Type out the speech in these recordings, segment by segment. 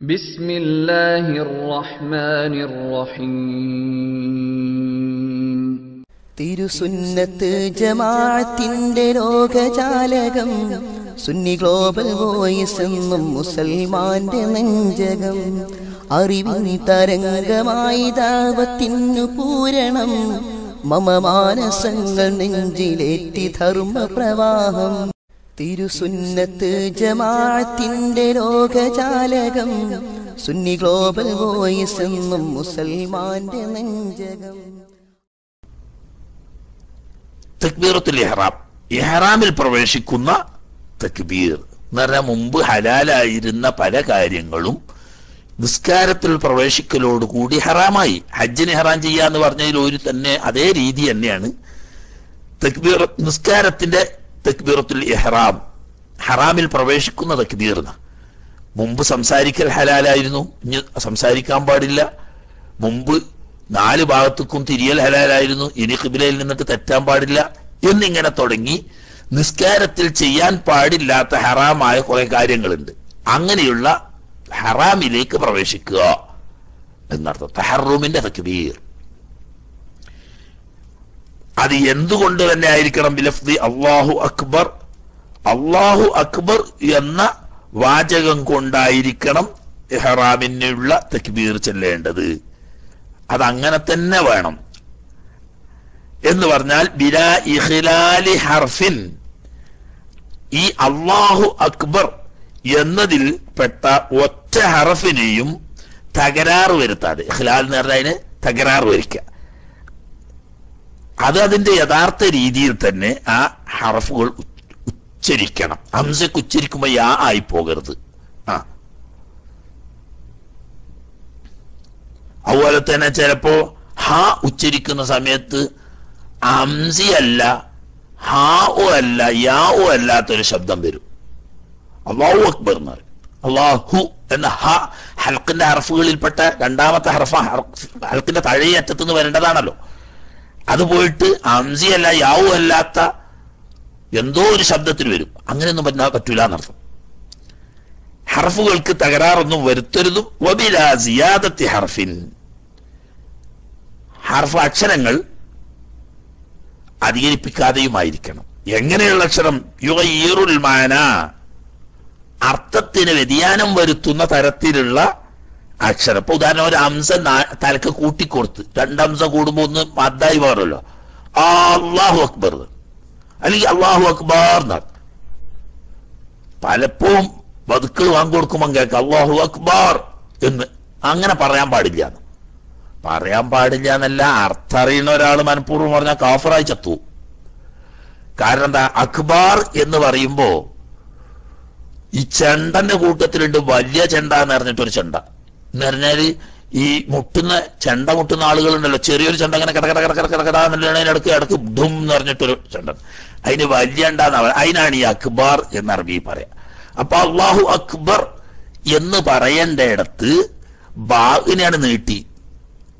بسم الله الرحمن الرحيم തിരുസുന്നത്ത് ജമാഅത്തിന്റെ ലോകജാലകം Sunni global voice എന്നും മുസൽമാന്റെ നെഞ്ചകം അറിവിൻ തരംഗമായി ദാവത്തിനു പൂരണം മമ മാനസങ്ങൾ നെഞ്ചിലേറ്റി ധർമ്മ പ്രവാഹം തിരുസുന്നത്ത് ജമാഅത്തിന്റെ ലോകജാലകം സുന്നി ഗ്ലോബൽ വോയിസ് എന്നും മുസൽമാന്റെ നെഞ്ചകം. തക്ബീറത്തുൽ ഇഹ്റാം. ഇഹ്റാമിൽ പ്രവേശിക്കുന്ന തക്ബീർ. നര മുമ്പ് ഹലാലായിരുന്ന പല കാര്യങ്ങളും നിസ്കാരത്തിൽ പ്രവേശിക്കലോടുകൂടി ഹറാമായി. ഹജ്ജിന് ഹറാം ചെയ്യാന്ന് പറഞ്ഞതിൽ ഒരു തന്നെ അതേ രീതി തന്നെയാണ്. തക്ബീർ നിസ്കാരത്തിന്റെ തക്ബീറത്തുൽ ഇഹ്റാം. ഹറാമിൽ പ്രവേശിക്കുന്ന തക്ബീറിന് മുമ്പ് സംസാരിക്കൽ ഹലാലായിരുന്നു ഇനി സംസാരിക്കാൻ പാടില്ല. മുമ്പ് നാല് ഭാഗത്തേക്കും തിരിയൽ ഹലാലായിരുന്നു ഇനി കിബിലയിൽ നിന്നിട്ട് തെറ്റാൻ പാടില്ല. എന്നിങ്ങനെ തുടങ്ങി നിസ്കാരത്തിൽ ചെയ്യാൻ പാടില്ലാത്ത ഹറാമായ കുറെ കാര്യങ്ങളുണ്ട്. അങ്ങനെയുള്ള ഹറാമിലേക്ക് പ്രവേശിക്കുക. എന്നർത്ഥം. തഹറൂമിന്റെ തക്ബീർ. അത് എന്തുകൊണ്ട് തന്നെ ആയിരിക്കണം? ബിലഫ്ദി അള്ളാഹു അക്ബർ. അള്ളാഹു അക്ബർ എന്ന വാചകം കൊണ്ടായിരിക്കണം ഇഹ്റാമിനുള്ള തക്ബീർ ചെല്ലേണ്ടത്. അതങ്ങനെ തന്നെ വേണം. എന്ന് പറഞ്ഞാൽ ബിലാ ഇഹ്ലാലി ഹർഫിൻ ഈ അള്ളാഹു അക്ബർ എന്നതിൽ പെട്ട ഒറ്റ ഹറഫിനെയും തകരാറ് വരുത്താതെ. ഇഹ്ലാൽ എന്ന് പറഞ്ഞാൽ അതിന് തകരാറ് വരിക്കുക അത് അതിന്റെ യഥാർത്ഥ രീതിയിൽ തന്നെ ആ ഹറഫുകൾ ഉച്ചരിക്കണം. ഹംസക്ക് ഉച്ചരിക്കുമ്പോ യാ ആയി പോകരുത്. ആ. അതുപോലെ തന്നെ ചിലപ്പോ ഹാ ഉച്ചരിക്കുന്ന സമയത്ത് ഹംസി അല്ല ഹാ ഓ അല്ല യാ ഓ അല്ലാത്തൊരു ശബ്ദം വരും. അള്ളാഹു അക്ബർ എന്ന് പറയും. അള്ളാഹു എന്ന ഹ ഹൽക്കിന്റെ ഹർഫുകളിൽപ്പെട്ട രണ്ടാമത്തെ ഹർഫ ഹൽക്കിന്റെ തഴയ അറ്റത്ത് നിന്ന് വരേണ്ടതാണല്ലോ. അത് പോയിട്ട് അംസിയല്ല യാവു അല്ലാത്ത എന്തോ ഒരു ശബ്ദത്തിന് വരും. അങ്ങനെയൊന്നും പറ്റാ പറ്റൂല എന്നർത്ഥം. ഹർഫുകൾക്ക് തകരാറൊന്നും വരുത്തരുതും. ഹർഫിൻ. ഹർഫ് അക്ഷരങ്ങൾ അധികരിപ്പിക്കാതെയുമായിരിക്കണം. എങ്ങനെയുള്ള അക്ഷരം? യുഗീറുൽ മാന. അർത്ഥത്തിന് വ്യതിയാനം വരുത്തുന്ന തരത്തിലുള്ള അക്ഷരം ഇപ്പൊ ഉദാഹരണം ഒരു അംശ തലക്ക് കൂട്ടിക്കൊടുത്ത്. രണ്ടംശ കൂടുമ്പോ ഒന്ന് മദ്ദായി മാറുമല്ലോ. അള്ളാഹു അക്ബർ. അല്ലെങ്കിൽ അള്ളാഹു അക്ബാർ എന്നാണ്. പലപ്പോഴും വതുക്കൾ വാങ്ങിക്കൊടുക്കുമ്പോൾ കേൾക്കാം അള്ളാഹു അക്ബാർ എന്ന്. അങ്ങനെ പറയാൻ പാടില്ല എന്ന്. പറയാൻ പാടില്ല എന്നല്ല അർത്ഥം അറിയുന്ന ഒരാൾ മനഃപൂർവം പറഞ്ഞാൽ കാഫറായി ചത്തു. കാരണം എന്താ? അക്ബാർ എന്ന് പറയുമ്പോ ഈ ചെണ്ടന്റെ കൂട്ടത്തിലുണ്ട് വലിയ ചെണ്ട എന്ന് പറഞ്ഞിട്ടൊരു ചെണ്ട. എന്ന് പറഞ്ഞാൽ ഈ മുട്ടുന്ന ചെണ്ട മുട്ടുന്ന ആളുകളുണ്ടല്ലോ. ചെറിയൊരു ചെണ്ട അങ്ങനെ കട കട കട കട കട കട എന്നുള്ള ഇടയ്ക്ക് ഡും എന്ന് പറഞ്ഞിട്ടൊരു ചെണ്ട. അതിന് വലിയ ചെണ്ട അതിനാണ് ഈ അക്ബാർ എന്ന് അറബി പറയാ. അപ്പൊ അള്ളാഹു അക്ബർ എന്ന് പറയേണ്ടയിടത്ത് ബാഗിനെയാണ് നീട്ടി.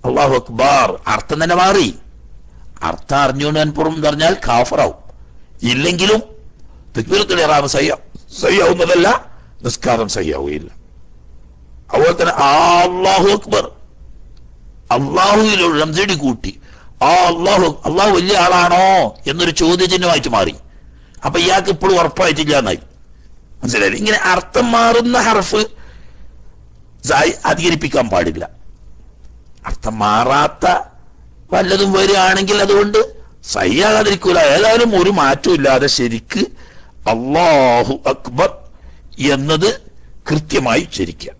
അള്ളാഹു അക്ബാർ അർത്ഥം തന്നെ മാറി. അർത്ഥം അറിഞ്ഞുകൊണ്ട് അൻപുറം എന്ന് പറഞ്ഞാൽ കാഫറാവും. ഇല്ലെങ്കിലും തെക്കുരത്തിൽ ഇറാമ സയ്യ സയ്യാവുന്നതല്ല നിസ്കാരം സയ്യാവുകയില്ല അതുപോലെ തന്നെ അള്ളാഹു അക്ബർ. അള്ളാഹുവിലുള്ള റംസടി കൂട്ടി. ആ അള്ളാഹു അള്ളാഹു വലിയ ആളാണോ എന്നൊരു ചോദ്യചിഹ്നമായിട്ട് മാറി. അപ്പൊ ഇയാൾക്ക് ഇപ്പോഴും ഉറപ്പായിട്ടില്ല എന്നായി മനസ്സിലായി ഇങ്ങനെ അർത്ഥം മാറുന്ന ഹർഫ് അധികരിപ്പിക്കാൻ പാടില്ല. അർത്ഥം മാറാത്ത വല്ലതും വരികയാണെങ്കിൽ അതുകൊണ്ട് സയ്യാകാതിരിക്കൂല ഏതായാലും ഒരു മാറ്റവും ഇല്ലാതെ ശരിക്ക് അള്ളാഹു അക്ബർ എന്നത് കൃത്യമായി ഉച്ചരിക്കുക.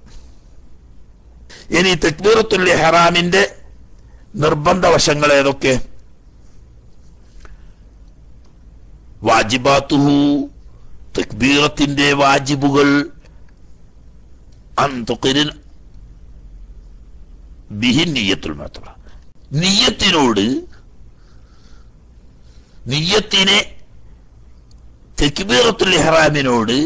ഇനി തക്ബീറത്തുൽ ഹെറാമിന്റെ നിർബന്ധ വശങ്ങൾ ഏതൊക്കെ? വാജിബാത്തുഹു തക്ബീറത്തിന്റെ വാജിബുകൾ അന്തുക്കിരിൻ ബിഹി നീയത്തുൽ മാത്രം നീയത്തിനോട് നീയത്തിനെ തെക്കുബീറത്തുൽ ഇഹ്റാമിനോട്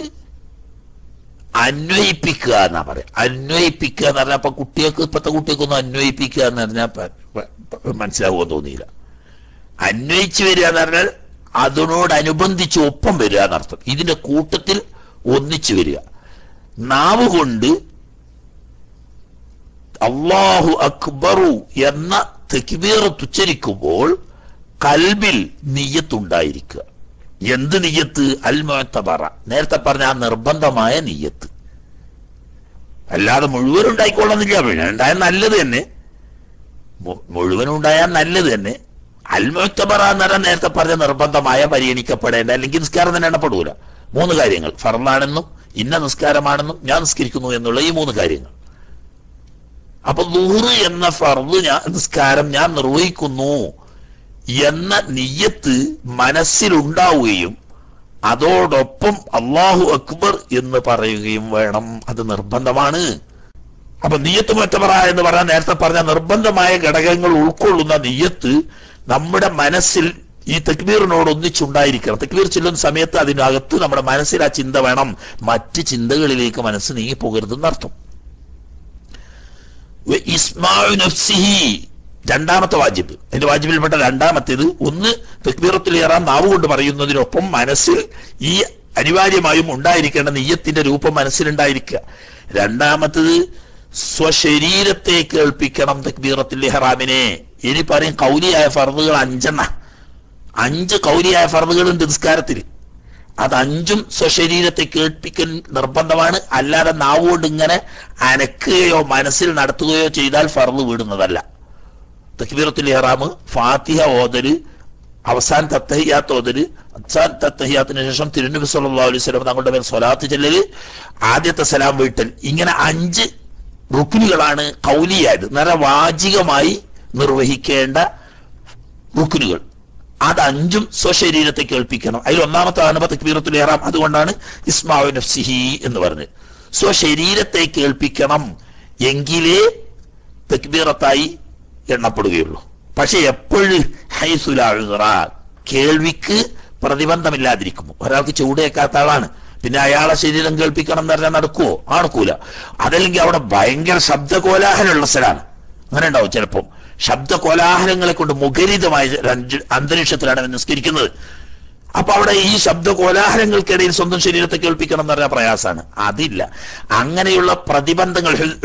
അന്വയിപ്പിക്കുക എന്നാ പറയാ. അന്വയിപ്പിക്കുക എന്ന് പറഞ്ഞാൽ അപ്പൊ കുട്ടികൾക്ക് ഇപ്പത്തെ കുട്ടികൾക്കൊന്നും അന്വയിപ്പിക്കുക എന്ന് പറഞ്ഞാൽ മനസ്സിലാവുമോ തോന്നിയില്ല. അന്വയിച്ചു വരിക എന്ന് പറഞ്ഞാൽ അതിനോടനുബന്ധിച്ച് ഒപ്പം വരിക എന്നർത്ഥം. ഇതിന്റെ കൂട്ടത്തിൽ ഒന്നിച്ചു വരിക. നാവ് കൊണ്ട് അള്ളാഹു അക്ബറു എന്ന തെക്ബീർ ഉച്ചരിക്കുമ്പോൾ കൽബിൽ നീയത്തുണ്ടായിരിക്കുക എന്ത് നീയത്ത് അൽ മുഅത്തബറ നേരത്തെ പറഞ്ഞ ആ നിർബന്ധമായ നീയത്ത് അല്ലാതെ മുഴുവൻ ഉണ്ടായിക്കൊള്ളുന്നില്ല. പിന്നെ ഉണ്ടായാൽ നല്ലത് തന്നെ. മുഴുവൻ ഉണ്ടായാൽ നല്ലത് തന്നെ. അൽ മുഅത്തബറ എന്ന് നേരത്തെ പറഞ്ഞ നിർബന്ധമായ പരിഗണിക്കപ്പെടേണ്ട അല്ലെങ്കിൽ നിസ്കാരം തന്നെ എണ്ണപ്പെടൂല. മൂന്ന് കാര്യങ്ങൾ. ഫർലാണെന്നും ഇന്ന നിസ്കാരമാണെന്നും ഞാൻ നിസ്കരിക്കുന്നു എന്നുള്ള ഈ മൂന്ന് കാര്യങ്ങൾ. അപ്പൊ നൂറ് എന്ന ഫർദ് ഞാൻ നിസ്കാരം ഞാൻ നിർവഹിക്കുന്നു. എന്ന നിയ്യത്ത് മനസ്സിലുണ്ടാവുകയും അതോടൊപ്പം അള്ളാഹു അക്ബർ എന്ന് പറയുകയും വേണം. അത് നിർബന്ധമാണ്. അപ്പൊ നീയത്ത് മറ്റവറ എന്ന് പറയാൻ നേരത്തെ പറഞ്ഞ നിർബന്ധമായ ഘടകങ്ങൾ ഉൾക്കൊള്ളുന്ന നീയത്ത് നമ്മുടെ മനസ്സിൽ ഈ തക്ബീറിനോട് ഒന്നിച്ചുണ്ടായിരിക്കണം. തക്ബീർ ചെല്ലുന്ന സമയത്ത് അതിനകത്ത് നമ്മുടെ മനസ്സിൽ ആ ചിന്ത വേണം. മറ്റ് ചിന്തകളിലേക്ക് മനസ്സ് നീങ്ങി രണ്ടാമത്തെ വാജിബ്. അതിന്റെ വാജിബിൽപ്പെട്ട രണ്ടാമത്തേത് ഒന്ന് തക്ബീറത്തിൽ ഏറാൻ നാവ് കൊണ്ട് പറയുന്നതിനൊപ്പം മനസ്സിൽ ഈ അനിവാര്യമായും ഉണ്ടായിരിക്കേണ്ട നെയ്യത്തിന്റെ രൂപം മനസ്സിലുണ്ടായിരിക്കുക. രണ്ടാമത്തത് സ്വശരീരത്തെ കേൾപ്പിക്കണം തക്ബീറത്തിൽ ഇഹ്റാമിനെ. ഇനി പറയും കൗലിയായ ഫർദുകൾ അഞ്ചെണ്ണ. അഞ്ച് കൗലിയായ ഫർദുകളുണ്ട് നിസ്കാരത്തിൽ. അത് അഞ്ചും സ്വശരീരത്തെ കേൾപ്പിക്കൽ നിർബന്ധമാണ്. അല്ലാതെ നാവുകൊണ്ട് ഇങ്ങനെ അനക്കുകയോ മനസ്സിൽ നടത്തുകയോ ചെയ്താൽ ഫർദ് വീടുന്നതല്ല. തക്ബീറത്തുൽ ഇഹ്റാം ഫാത്തിഹ ഓതൽ അവസാന തത്തഹിയാത്ത് ഓതൽ അവസാന തത്തഹിയാത്തിന് ശേഷം തിരുനബി സല്ലല്ലാഹു അലൈഹി വസല്ലം തങ്ങളുടെ മേൽ സ്വലാത്ത് ചെല്ലല് ആദ്യത്തെ സലാം വീട്ടൽ. ഇങ്ങനെ അഞ്ച് റുക്നുകളാണ് കൗലിയായത് നേരെ വാചികമായി നിർവഹിക്കേണ്ട റുക്നുകൾ. അത് അഞ്ചും സ്വശരീരത്തെ കേൾപ്പിക്കണം. അതിൽ ഒന്നാമത്തെ തക്ബീറത്തുൽ ഇഹ്റാം. അതുകൊണ്ടാണ് ഇസ്മാഉ നഫ്സിഹി എന്ന് പറഞ്ഞത്. സ്വശരീരത്തെ കേൾപ്പിക്കണം. എങ്കിലേ തക്ബീറത്തായി എണ്ണപ്പെടുകയുള്ളൂ. പക്ഷെ എപ്പോഴും ഹൈസുലാഴുറ കേൾവിക്ക് പ്രതിബന്ധമില്ലാതിരിക്കുമോ? ഒരാൾക്ക് ചൂടേക്കാത്ത ആളാണ്. പിന്നെ അയാളെ ശരീരം കേൾപ്പിക്കണം എന്ന് പറഞ്ഞാൽ നടക്കുവോ? നടക്കൂല. അതല്ലെങ്കിൽ അവിടെ ഭയങ്കര ശബ്ദ കോലാഹലമുള്ള സ്ഥലമാണ്. അങ്ങനെ ഉണ്ടാവും ചിലപ്പം. ശബ്ദ കോലാഹലങ്ങളെ കൊണ്ട് മുഖരിതമായ അന്തരീക്ഷത്തിലാണ് നിസ്കരിക്കുന്നത്. അപ്പൊ അവിടെ ഈ ശബ്ദ കോലാഹലങ്ങൾക്കിടയിൽ സ്വന്തം ശരീരത്തെ കേൾപ്പിക്കണം എന്ന് പറഞ്ഞാൽ പ്രയാസമാണ് അതില്ല. അങ്ങനെയുള്ള പ്രതിബന്ധങ്ങൾ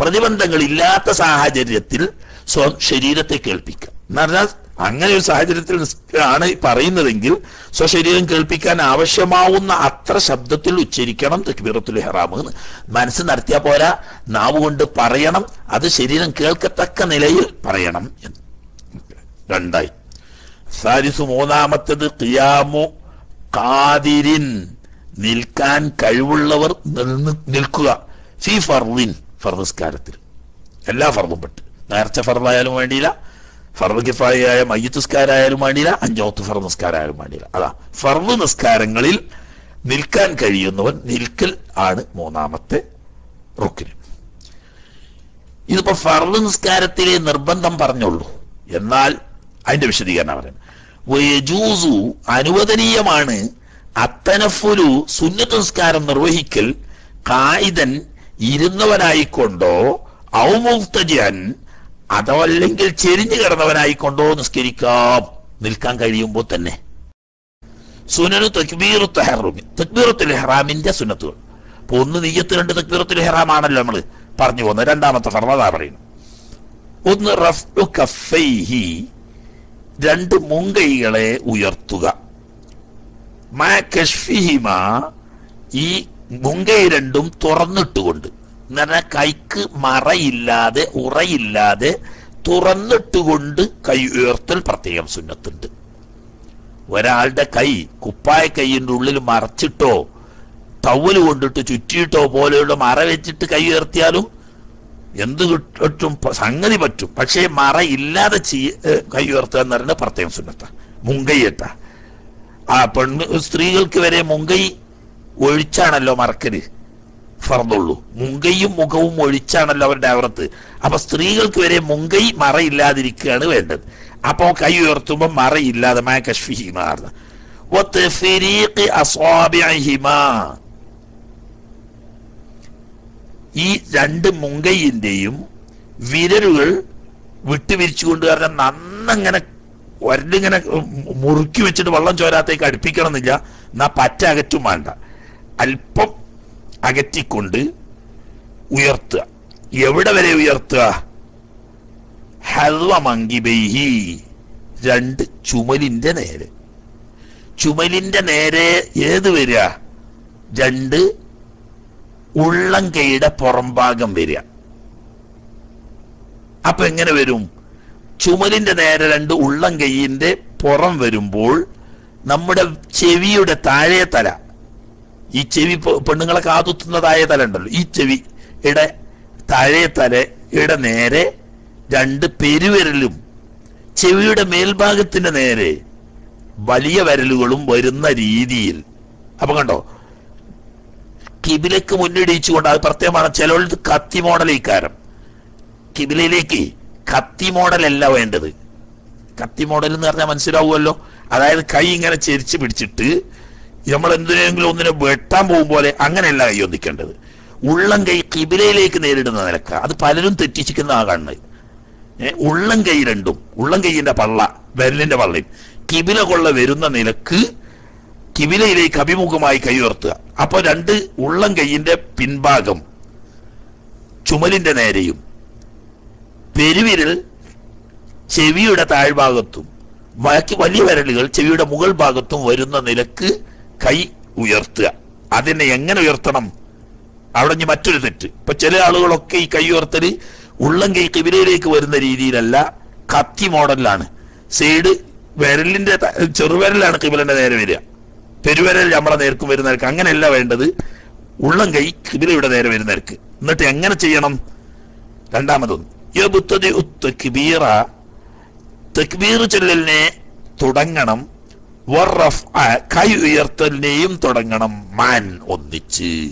പ്രതിബന്ധങ്ങൾ ഇല്ലാത്ത സാഹചര്യത്തിൽ സ്വന്തം ശരീരത്തെ കേൾപ്പിക്കാം. എന്ന് പറഞ്ഞാൽ അങ്ങനെ ഒരു സാഹചര്യത്തിൽ ആണ് പറയുന്നതെങ്കിൽ സ്വശരീരം കേൾപ്പിക്കാൻ ആവശ്യമാവുന്ന അത്ര ശബ്ദത്തിൽ ഉച്ചരിക്കണം തക്ബീറത്തുൽ ഹെറാമ് എന്ന്. മനസ്സ് നടത്തിയാൽ പോരാ. നാവ് കൊണ്ട് പറയണം. അത് ശരീരം കേൾക്കത്തക്ക നിലയിൽ പറയണം എന്ന്. രണ്ടായി. സാരിസ് മൂന്നാമത്തത് ഖിയാമു കാതിരിൻ നിൽക്കാൻ കഴിവുള്ളവർ നിൽക്കുക. ഫി ഫർവിൻ ഫർദസ്കാരത്തിൽ. എല്ലാ ഫർവും പെട്ട്. നേർച്ച ഫർദായാലും വേണ്ടിയില്ല. ഫർദ് കിഫായായ മയ്യത്ത് നിസ്കാരായാലും വേണ്ടിയില്ല. അഞ്ചോത്ത് ഫർദ് നിസ്കാരായാലും വേണ്ടിയില്ല. അതാ ഫർദ് നിസ്കാരങ്ങളിൽ നിൽക്കാൻ കഴിയുന്നവൻ നിൽക്കൽ ആണ് മൂന്നാമത്തെ റുക്കിന്. ഇതിപ്പോ ഫർദ് നിസ്കാരത്തിലെ നിർബന്ധം പറഞ്ഞുള്ളൂ. എന്നാൽ അതിന്റെ വിശദീകരണം പറയാം. വയജൂസു അനുവദനീയമാണ് അത്തനഫുലു സുന്നത്ത് നിസ്കാരം നിർവഹിക്കൽ കായിതൻ ഇരുന്നവനായിക്കൊണ്ടോ ഔമുക്തജൻ അതല്ലെങ്കിൽ ചെരിഞ്ഞു കിടന്നവനായിക്കൊണ്ടോ നിസ്കരിക്കാം. നിൽക്കാൻ കഴിയുമ്പോൾ തന്നെ. സുനനു തക്ബീറു തെഹറുമി തക്ബീറത്തുൽ ഹെറാമിന്റെ സുന്നത്തുകൾ. അപ്പൊ ഒന്ന് നെയ്യത്ത് രണ്ട് തക്ബീറത്തുൽ ഹെറാമാണല്ലോ നമ്മൾ പറഞ്ഞു പോകുന്നത്. രണ്ടാമത്തെ ഫർമതാ പറയുന്നു. ഒന്ന് റഫ്ഉ കഫൈഹി രണ്ട് മുങ്കൈകളെ ഉയർത്തുക. മാ കഷ്ഫിഹിമ ഈ മുങ്കൈ രണ്ടും തുറന്നിട്ടുകൊണ്ട്. എന്ന് കൈക്ക് മറയില്ലാതെ ഉറയില്ലാതെ തുറന്നിട്ടുകൊണ്ട് കൈ ഉയർത്തൽ പ്രത്യേകം സുന്നത്തുണ്ട്. ഒരാളുടെ കൈ കുപ്പായ കൈയിന്റെ ഉള്ളിൽ മറച്ചിട്ടോ ടവൽ കൊണ്ടിട്ട് ചുറ്റിയിട്ടോ പോലെയുള്ള മറ വെച്ചിട്ട് കൈ ഉയർത്തിയാലും എന്ത് കിട്ടും സംഗതി പറ്റും. പക്ഷേ മറയില്ലാതെ ചെയ്യ കൈ ഉയർത്തുക എന്ന് പറയുന്നത് പ്രത്യേകം സുന്നത്ത. മുങ്കയ്യത്ത ആ പെണ്ണ് സ്ത്രീകൾക്ക് വരെ മുങ്കൈ ഒഴിച്ചാണല്ലോ മറക്കൽ. ഫറന്നുള്ളൂ മുങ്കയും മുഖവും ഒഴിച്ചാണല്ലോ അവരുടെ അവർത്ത് അപ്പൊ സ്ത്രീകൾക്ക് വരെ മുങ്കൈ മറയില്ലാതിരിക്കുകയാണ് വേണ്ടത്. അപ്പോൾ കൈ ഉയർത്തുമ്പോൾ മറയില്ലാതെ മാ കശ്ഫിഹിമാർന്ന് ഈ രണ്ട് മുങ്കയ്യന്റെയും വിരലുകൾ വിട്ടുവിരിച്ചുകൊണ്ട് കാരണം നന്നങ്ങനെ ഒരലിങ്ങനെ മുറുക്കി വെച്ചിട്ട് വെള്ളം ചോരാത്തേക്ക് അടുപ്പിക്കണം എന്നില്ല എന്നാ പറ്റ അകറ്റും വേണ്ട. അല്പം അകറ്റിക്കൊണ്ട് ഉയർത്തുക. എവിടെ വരെ ഉയർത്തുക? ഹൽവ മങ്കിബൈഹി. രണ്ട് ചുമലിന്റെ നേരെ. ചുമലിന്റെ നേരെ ഏത് വരിക? രണ്ട് ഉള്ളംകൈയുടെ പുറംഭാഗം വരിക. അപ്പൊ എങ്ങനെ വരും? ചുമലിന്റെ നേരെ രണ്ട് ഉള്ളം കൈയിന്റെ പുറം വരുമ്പോൾ നമ്മുടെ ചെവിയുടെ താഴെ തല ഈ ചെവി പെണ്ണുങ്ങളെ കാതുത്തുന്ന താഴെ തല ഉണ്ടല്ലോ. ഈ ചെവി ഇടെ താഴെ തല ഇട നേരെ രണ്ട് പെരുവിരലും ചെവിയുടെ മേൽഭാഗത്തിന്റെ നേരെ വലിയ വിരലുകളും വരുന്ന രീതിയിൽ. അപ്പൊ കണ്ടോ? കിബിലക്ക് മുന്നിടിച്ചുകൊണ്ട് അത് പ്രത്യേകമാണ്. ചിലവർക്ക് കത്തി മോഡൽ ഇക്കാരം കിബിലയിലേക്ക് കത്തി മോഡലല്ല വേണ്ടത്. കത്തി മോഡൽ എന്ന് പറഞ്ഞാൽ മനസ്സിലാവുമല്ലോ? അതായത് കൈ ഇങ്ങനെ ചെരിച്ച് പിടിച്ചിട്ട് നമ്മൾ എന്തിനെങ്കിലും ഒന്നിനെ വെട്ടാൻ പോകും പോലെ അങ്ങനെയല്ല കൈ ഒന്നിക്കേണ്ടത്. ഉള്ളം കൈ കിബിലയിലേക്ക് നേരിടുന്ന നിലക്ക. അത് പലരും തെറ്റിച്ചിരിക്കുന്ന ആ കണ്ണ് ഉള്ളം കൈ രണ്ടും. ഉള്ളം കൈയിന്റെ പള്ള വിരലിന്റെ പള്ളയും. കിബില കൊള്ള വരുന്ന നിലയ്ക്ക് കിബിലയിലേക്ക് അഭിമുഖമായി കൈ ഉയർത്തുക അപ്പൊ രണ്ട് ഉള്ളം കൈയിന്റെ പിൻഭാഗം ചുമലിന്റെ നേരെയും പെരുവിരൽ ചെവിയുടെ താഴ്ഭാഗത്തും ബാക്കി വലിയ വിരലുകൾ ചെവിയുടെ മുകൾ ഭാഗത്തും വരുന്ന നിലയ്ക്ക് കൈ ഉയർത്തുക. അതിനെ എങ്ങനെ ഉയർത്തണം? അവിടെ ഇനി മറ്റൊരു തെറ്റ്. ഇപ്പൊ ചില ആളുകളൊക്കെ ഈ കൈ ഉയർത്തൽ ഉള്ളം കൈ കിബിലയിലേക്ക് വരുന്ന രീതിയിലല്ല കത്തി മോഡലിലാണ്. സൈഡ് വിരലിന്റെ ചെറുവിരലാണ് കിബിലന്റെ നേരെ വരിക. പെരുവിരൽ നമ്മളെ നേർക്കും വരുന്ന നേർക്ക് അങ്ങനെയല്ല വേണ്ടത്. ഉള്ളം കൈ കിബിലയുടെ നേരെ വരുന്ന നേർക്ക് എന്നിട്ട് എങ്ങനെ ചെയ്യണം? രണ്ടാമതൊന്ന്. ഉത്തക്ബീറ തക്ബീർ ചൊല്ലലിനെ തുടങ്ങണം. കൈ ഉയർത്തലിനെയും തുടങ്ങണം. മാൻ ഒന്നിച്ച്.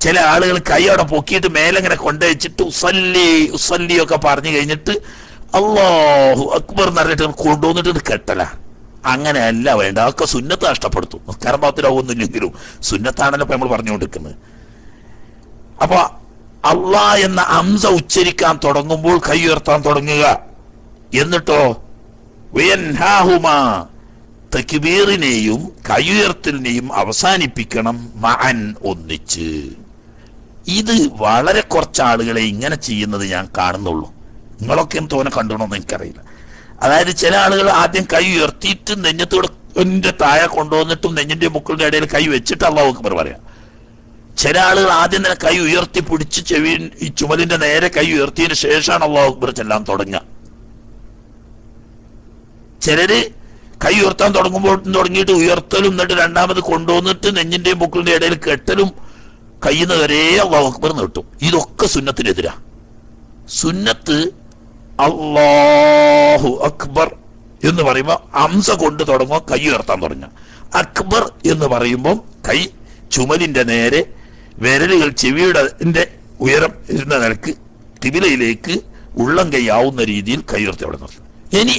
ചില ആളുകൾ കൈ അവിടെ പൊക്കിയിട്ട് മേലെങ്ങനെ കൊണ്ടുവച്ചിട്ട് ഉസല്ലി ഉസല്ലി ഒക്കെ പറഞ്ഞു കഴിഞ്ഞിട്ട് അള്ളാഹു അക്ബർ എന്ന് പറഞ്ഞിട്ട് കൊണ്ടുവന്നിട്ട് കെട്ടല. അങ്ങനെയല്ല വേണ്ട അതൊക്കെ സുന്നത്ത് നഷ്ടപ്പെടുത്തും. നിസ്കാരം പാത്തിലാവുന്നില്ലെങ്കിലും സുന്നത്താണല്ലോ ഇപ്പൊ നമ്മൾ പറഞ്ഞുകൊണ്ടിരിക്കുന്നത്. അപ്പൊ അള്ളാ എന്ന അംസ ഉച്ചരിക്കാൻ തുടങ്ങുമ്പോൾ കൈ ഉയർത്താൻ തുടങ്ങുക. എന്നിട്ടോ? തക്ബീറിനെയും കയ്യുയർത്തലിനെയും അവസാനിപ്പിക്കണം. മഅൻ ഒന്നിച്ച്. ഇത് വളരെ കുറച്ച് ആളുകളെ ഇങ്ങനെ ചെയ്യുന്നത് ഞാൻ കാണുന്നുള്ളൂ. നിങ്ങളൊക്കെ തോനെ കണ്ടണമെന്ന് എനിക്കറിയില്ല. അതായത് ചില ആളുകൾ ആദ്യം കൈ ഉയർത്തിയിട്ട് നെഞ്ഞത്തോട് എന്റെ താഴെ കൊണ്ടുവന്നിട്ടും നെഞ്ഞിന്റെ മുക്കളുടെ ഇടയിൽ കൈ വെച്ചിട്ട് അള്ളാഹു അക്ബർ പറയാം. ചില ആളുകൾ ആദ്യം തന്നെ കൈ ഉയർത്തി പിടിച്ച് ചെവി ഈ ചുമലിന്റെ നേരെ കൈ ഉയർത്തിയതിനു ശേഷമാണ് അള്ളാഹു അക്ബർ ചെല്ലാൻ തുടങ്ങുക. ചിലര് കൈ ഉയർത്താൻ തുടങ്ങുമ്പോൾ തുടങ്ങിയിട്ട് ഉയർത്തലും എന്നിട്ട് രണ്ടാമത് കൊണ്ടുവന്നിട്ട് നെഞ്ഞിന്റെയും മുക്കളിന്റെ ഇടയിൽ കെട്ടലും കയ്യുന്ന വരെ അള്ളാഹു അക്ബർ നീട്ടും. ഇതൊക്കെ സുന്നത്തിനെതിരാ. സുന്നത്ത് അള്ളാഹു അക്ബർ എന്ന് പറയുമ്പോൾ അംസ കൊണ്ട് തുടങ്ങുക കൈ ഉയർത്താൻ തുടങ്ങുക. അക്ബർ എന്ന് പറയുമ്പോൾ കൈ ചുമലിന്റെ നേരെ വിരലുകൾ ചെവിയുടെ ഉയരം ഇരുന്ന നിലയ്ക്ക് തിബിലയിലേക്ക് ഉള്ളം കൈയാവുന്ന രീതിയിൽ കൈ ഉയർത്തി അവിടെ ഇനി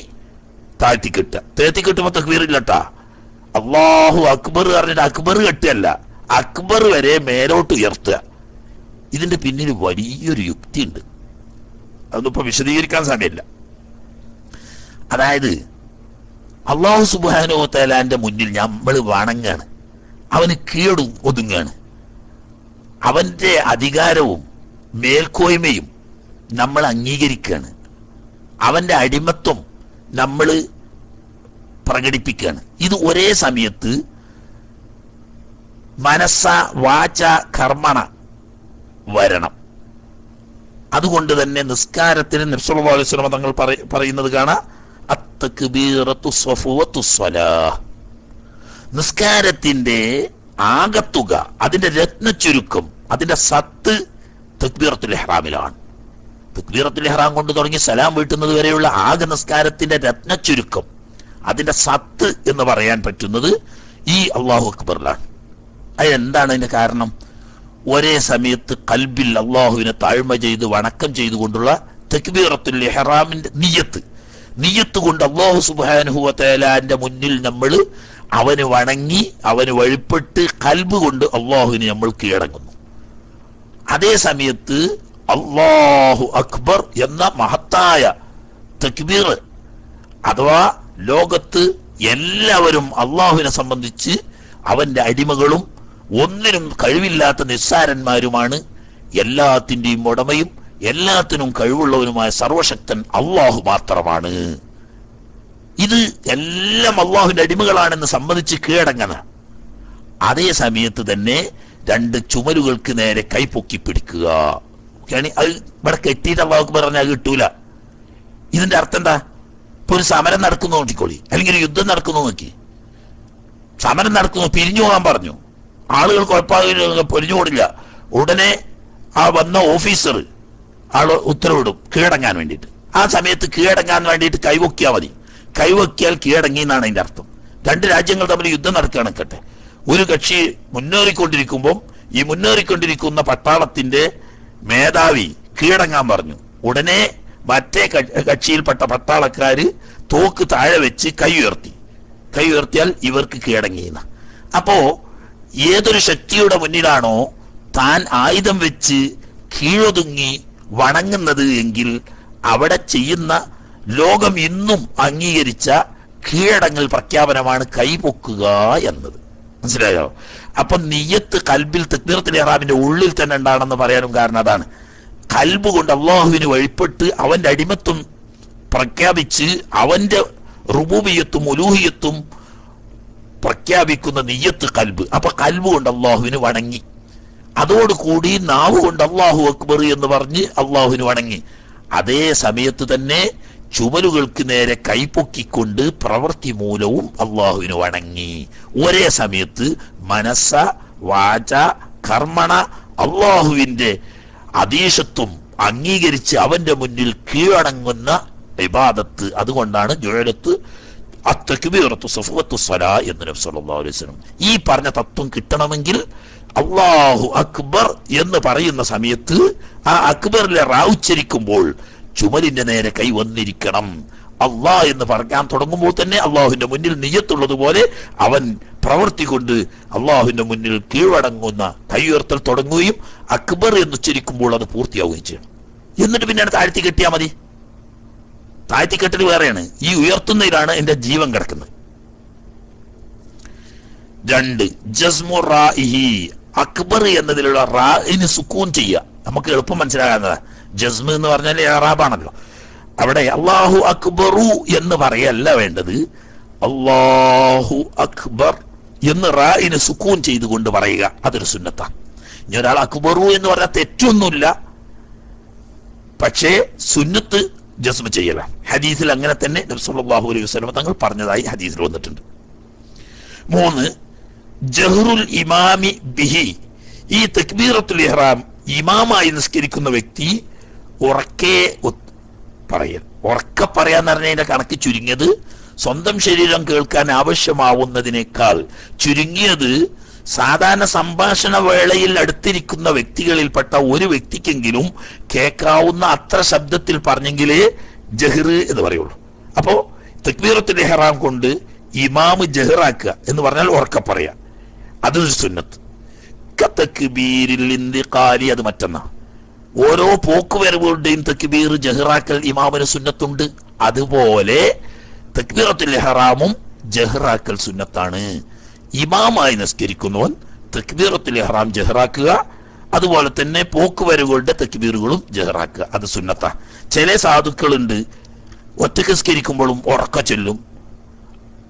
താഴ്ത്തി കെട്ടുക തേത്തി അള്ളാഹു അക്ബർ പറഞ്ഞിട്ട് അക്ബർ കെട്ടുകയല്ല. അക്ബർ വരെ മേലോട്ട് ഉയർത്തുക. ഇതിന്റെ പിന്നിൽ വലിയൊരു യുക്തിയുണ്ട്. അതൊന്നും വിശദീകരിക്കാൻ സമയമില്ല. അതായത് അള്ളാഹു സുബാനോ തേലാന്റെ മുന്നിൽ നമ്മൾ വണങ്ങാണ്. അവന് കീടും ഒതുങ്ങാണ്. അവന്റെ അധികാരവും മേൽക്കോയ്മയും നമ്മൾ അംഗീകരിക്കുകയാണ് അവന്റെ അടിമത്വം നമ്മൾ പ്രകടിപ്പിക്കുകയാണ് ഇത് ഒരേ സമയത്ത് മനസ്സ വാച കർമ്മണ വരണം. അതുകൊണ്ട് തന്നെ നിസ്കാരത്തിന് നബ്സല്ലാ അലൈഹി സ്വലമ തങ്ങൾ പറയ- പറയുന്നത് കാണാം നിസ്കാരത്തിന്റെ ആകത്തുക അതിന്റെ രത്ന ചുരുക്കം അതിന്റെ സത്ത് തക്ബീറത്തുൽ ഇഹ്റാമിലാണ്. തക്ബീറത്തുൽ ഇഹ്റാം കൊണ്ട് തുടങ്ങി സലാം വീട്ടുന്നത് വരെയുള്ള ആകെ നിസ്കാരത്തിന്റെ രത്ന ചുരുക്കം അതിന്റെ സത്ത് എന്ന് പറയാൻ പറ്റുന്നത് ഈ അള്ളാഹു അക്ബറിലാണ്. അതെന്താണ് അതിന്റെ കാരണം? ഒരേ സമയത്ത് കൽബിൽ അള്ളാഹുവിനെ താഴ്മ ചെയ്ത് വണക്കം ചെയ്തുകൊണ്ടുള്ള തക്ബീറത്തുൽ ഇഹ്റാമിന്റെ നിയത്ത്. നിയത്ത് കൊണ്ട് അള്ളാഹു സുബാനുഹുവലാന്റെ മുന്നിൽ നമ്മൾ അവന് വണങ്ങി അവന് വഴിപ്പെട്ട് കൽബ് കൊണ്ട് അള്ളാഹുവിന് നമ്മൾ കീഴടങ്ങുന്നു അതേ സമയത്ത് അള്ളാഹു അക്ബർ എന്ന മഹത്തായ തക്ബീർ അഥവാ ലോകത്ത് എല്ലാവരും അള്ളാഹുവിനെ സംബന്ധിച്ച് അവന്റെ അടിമകളും ഒന്നിനും കഴിവില്ലാത്ത നിസ്സാരന്മാരുമാണ് എല്ലാത്തിന്റെയും ഉടമയും എല്ലാത്തിനും കഴിവുള്ളവനുമായ സർവശക്തൻ അള്ളാഹു മാത്രമാണ്. ഇത് എല്ലാം അള്ളാഹുവിന്റെ അടിമകളാണെന്ന് സമ്മതിച്ച് കീഴടങ്ങണ അതേ സമയത്ത് തന്നെ രണ്ട് ചുമരുകൾക്ക് നേരെ കൈപൊക്കി പിടിക്കുക. അത് ഇവിടെ കെട്ടിയിട്ട് അള്ളാഹുക്ക് പറഞ്ഞാൽ കിട്ടൂല. ഇതിന്റെ അർത്ഥം എന്താ? ഇപ്പൊ ഒരു സമരം നടക്കുന്നു നോക്കിക്കോളി. അല്ലെങ്കിൽ ഒരു യുദ്ധം നടക്കുന്നു നോക്കി. സമരം നടക്കുന്നു പിരിഞ്ഞു പോകാൻ പറഞ്ഞു. ആളുകൾ കുഴപ്പമില്ല പൊരിഞ്ഞു പോടില്ല ഉടനെ ആ വന്ന ഓഫീസർ ആൾ ഉത്തരവിടും കീഴടങ്ങാൻ വേണ്ടിയിട്ട്. ആ സമയത്ത് കീഴടങ്ങാൻ വേണ്ടിയിട്ട് കൈവക്കിയാൽ മതി. കൈവക്കിയാൽ കീഴടങ്ങി എന്നാണ് അതിന്റെ അർത്ഥം. രണ്ട് രാജ്യങ്ങൾ തമ്മിൽ യുദ്ധം നടക്കുകയാണെക്കട്ടെ ഒരു കക്ഷി മുന്നേറിക്കൊണ്ടിരിക്കുമ്പോൾ ഈ മുന്നേറിക്കൊണ്ടിരിക്കുന്ന പട്ടാളത്തിന്റെ മേധാവി കീഴടങ്ങാൻ പറഞ്ഞു. ഉടനെ മറ്റേ കക്ഷിയിൽപ്പെട്ട പട്ടാളക്കാര് തോക്ക് താഴെ വെച്ച് കൈ ഉയർത്തി. കൈ ഉയർത്തിയാൽ ഇവർക്ക് കീഴടങ്ങിയെന്ന് അപ്പോ ഏതൊരു ശക്തിയുടെ മുന്നിലാണോ താൻ ആയുധം വെച്ച് കീഴൊതുങ്ങി വണങ്ങുന്നത് എങ്കിൽ അവിടെ ചെയ്യുന്ന ലോകം ഇന്നും അംഗീകരിച്ച കീഴടങ്ങൽ പ്രഖ്യാപനമാണ് കൈപൊക്കുക എന്നത്. മനസ്സിലായോ? അപ്പൊ നിയ്യത്ത് കൽബിൽ തക്ബീറത്തിൽ ഇഹ്റാമിന്റെ ഉള്ളിൽ തന്നെ ഉണ്ടാണെന്ന് പറയാനും കാരണം അതാണ്. കൽബ് കൊണ്ട് അള്ളാഹുവിന് വഴിപ്പെട്ട് അവന്റെ അടിമത്വം പ്രഖ്യാപിച്ച് അവന്റെ റുബൂബിയത്തും ഉലൂഹിയത്തും പ്രഖ്യാപിക്കുന്ന നിയ്യത്ത് കൽബ്. അപ്പൊ കൽബ് കൊണ്ട് അള്ളാഹുവിന് വണങ്ങി. അതോടുകൂടി നാവ് കൊണ്ട് അള്ളാഹു അക്ബർ എന്ന് പറഞ്ഞ് അള്ളാഹുവിന് വണങ്ങി. അതേ സമയത്ത് തന്നെ ചുമലുകൾക്ക് നേരെ കൈപ്പൊക്കിക്കൊണ്ട് പ്രവൃത്തി മൂലവും അള്ളാഹുവിന് വണങ്ങി. ഒരേ സമയത്ത് മനസ്സ വാച കർമ്മണ അള്ളാഹുവിന്റെ അതീശത്വം അംഗീകരിച്ച് അവന്റെ മുന്നിൽ കീഴടങ്ങുന്ന വിവാദത്ത് അതുകൊണ്ടാണ് ജുഴലത്ത് എന്ന് നബി സല്ലല്ലാഹു അലൈഹി വസല്ലം ഈ പറഞ്ഞ തത്വം കിട്ടണമെങ്കിൽ അള്ളാഹു അക്ബർ എന്ന് പറയുന്ന സമയത്ത് ആ അക്ബറിലെ റാ ഉച്ചരിക്കുമ്പോൾ ചുമലിന്റെ നേരെ കൈ വന്നിരിക്കണം. അള്ളാ എന്ന് പറയാൻ തുടങ്ങുമ്പോൾ തന്നെ അള്ളാഹുവിന്റെ മുന്നിൽ നിയത്തുള്ളതുപോലെ അവൻ പ്രവർത്തി കൊണ്ട് അള്ളാഹുവിന്റെ മുന്നിൽ കീഴടങ്ങുന്ന കൈ ഉയർത്തൽ തുടങ്ങുകയും അക്ബർ എന്ന് ഉച്ചരിക്കുമ്പോൾ അത് പൂർത്തിയാവുകയും ചെയ്യണം. എന്നിട്ട് പിന്നെ താഴ്ത്തി കെട്ടിയാൽ മതി. താഴ്ത്തിക്കെട്ടൽ വേറെയാണ്. ഈ ഉയർത്തുന്നതിലാണ് എന്റെ ജീവൻ കിടക്കുന്നത്. രണ്ട് ജസ്മു റാഇഹി. അക്ബർ എന്നതിലുള്ള റാഇന് സുക്കൂൻ ചെയ്യുക. നമുക്ക് എളുപ്പം മനസ്സിലാകാവുന്നതാ. ജസ്മു എന്ന് പറഞ്ഞാൽ അറാബാണല്ലോ അവിടെ അള്ളാഹു അക്ബറു എന്ന് പറയല്ല വേണ്ടത്. അള്ളാഹു അക്ബർ എന്ന് റാഇന് സുക്കൂൻ ചെയ്തുകൊണ്ട് പറയുക. അതൊരു സുന്നത്താണ് ഇനി ഒരാൾ അക്ബറു എന്ന് പറഞ്ഞാൽ തെറ്റൊന്നുമില്ല. പക്ഷേ സുന്നത്ത് ജസ്മ ചെയ്യല. ഹദീസിൽ അങ്ങനെ തന്നെ നബി സല്ലല്ലാഹു അലൈഹി വസ്ലമ തങ്ങൾ പറഞ്ഞതായി ഹദീസിൽ വന്നിട്ടുണ്ട്. മൂന്ന് ജഹ്റുൽ ഇമാമി ബിഹി. ഈ തക്ബീറത്തുൽ ഇഹ്റാം ഇമാമായി നിസ്കരിക്കുന്ന വ്യക്തി ഉറക്കെ പറയൽ. ഉറക്കെ പറയാന്ന് പറഞ്ഞതിന്റെ കണക്ക് ചുരുങ്ങിയത് സ്വന്തം ശരീരം കേൾക്കാൻ ആവശ്യമാവുന്നതിനേക്കാൾ ചുരുങ്ങിയത് സാധാരണ സംഭാഷണ വേളയിൽ അടുത്തിരിക്കുന്ന വ്യക്തികളിൽപ്പെട്ട ഒരു വ്യക്തിക്കെങ്കിലും കേൾക്കാവുന്ന അത്ര ശബ്ദത്തിൽ പറഞ്ഞെങ്കിലേ ജഹിർ എന്ന് പറയുള്ളൂ. അപ്പോ തക്ബീറത്തുൽ ഇഹ്റാം കൊണ്ട് ഇമാമ് ജഹിറാക്കുക എന്ന് പറഞ്ഞാൽ ഉറക്ക പറയാ. അതൊരു സുന്നത്ത്. അത് മറ്റൊന്നാ. ഓരോ പോക്കുവരവുകളുടെയും തക്ബീർ ജഹിറാക്കൽ ഇമാമിന് സുന്നത്തുണ്ട്. അതുപോലെ തക്ബീറത്തുൽ ഇഹ്റാമും ജഹ്റാക്കൽ സുന്നത്താണ്. ഇമാമായി നിസ്കരിക്കുന്നവൻ തക്ബീറത്തുൽ ഇഹ്റാം ജഹ്റാക്കുക. അതുപോലെ തന്നെ പോക്കുവരവുകളുടെ തക്ബീറുകളും ജഹ്റാക്കുക. അത് സുന്നത്ത. ചില സാധുക്കളുണ്ട് ഒറ്റയ്ക്ക് നിസ്കരിക്കുമ്പോഴും ഉറക്ക ചൊല്ലും.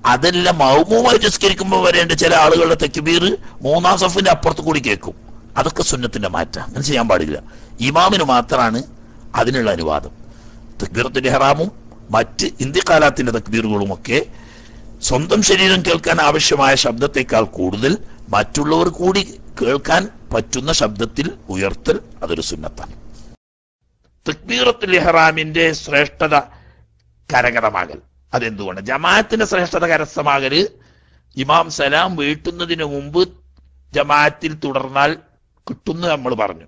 അതെല്ലാം മൗമുമായി നിസ്കരിക്കുമ്പോൾ വരേണ്ട ചില ആളുകളുടെ തക്ബീർ മൂന്നാം സഫിന്റെ അപ്പുറത്ത് കൂടി കേൾക്കും. അതൊക്കെ സുന്നത്തിന്റെ മാറ്റം. അങ്ങനെ ചെയ്യാൻ പാടില്ല. ഇമാമിന് മാത്രമാണ് അതിനുള്ള അനുവാദം. തക്ബീറത്തിന്റെ ഹറാമും മറ്റ് തക്ബീറുകളും ഒക്കെ സ്വന്തം ശരീരം കേൾക്കാൻ ആവശ്യമായ ശബ്ദത്തെക്കാൾ കൂടുതൽ മറ്റുള്ളവർ കൂടി കേൾക്കാൻ പറ്റുന്ന ശബ്ദത്തിൽ ഉയർത്തൽ അതൊരു സുന്നത്താണ്. തക്ബീറത്തുൽ ഇഹ്റാമിന്റെ ശ്രേഷ്ഠത കരകരമാകൽ അതെന്തുകൊണ്ട്? ജമാഅത്തിന്റെ ശ്രേഷ്ഠത കരസ്ഥമാകൽ ഇമാം സലാം വീട്ടുന്നതിന് മുമ്പ് ജമാഅത്തിൽ തുടർന്നാൽ കിട്ടുന്നു നമ്മൾ പറഞ്ഞു.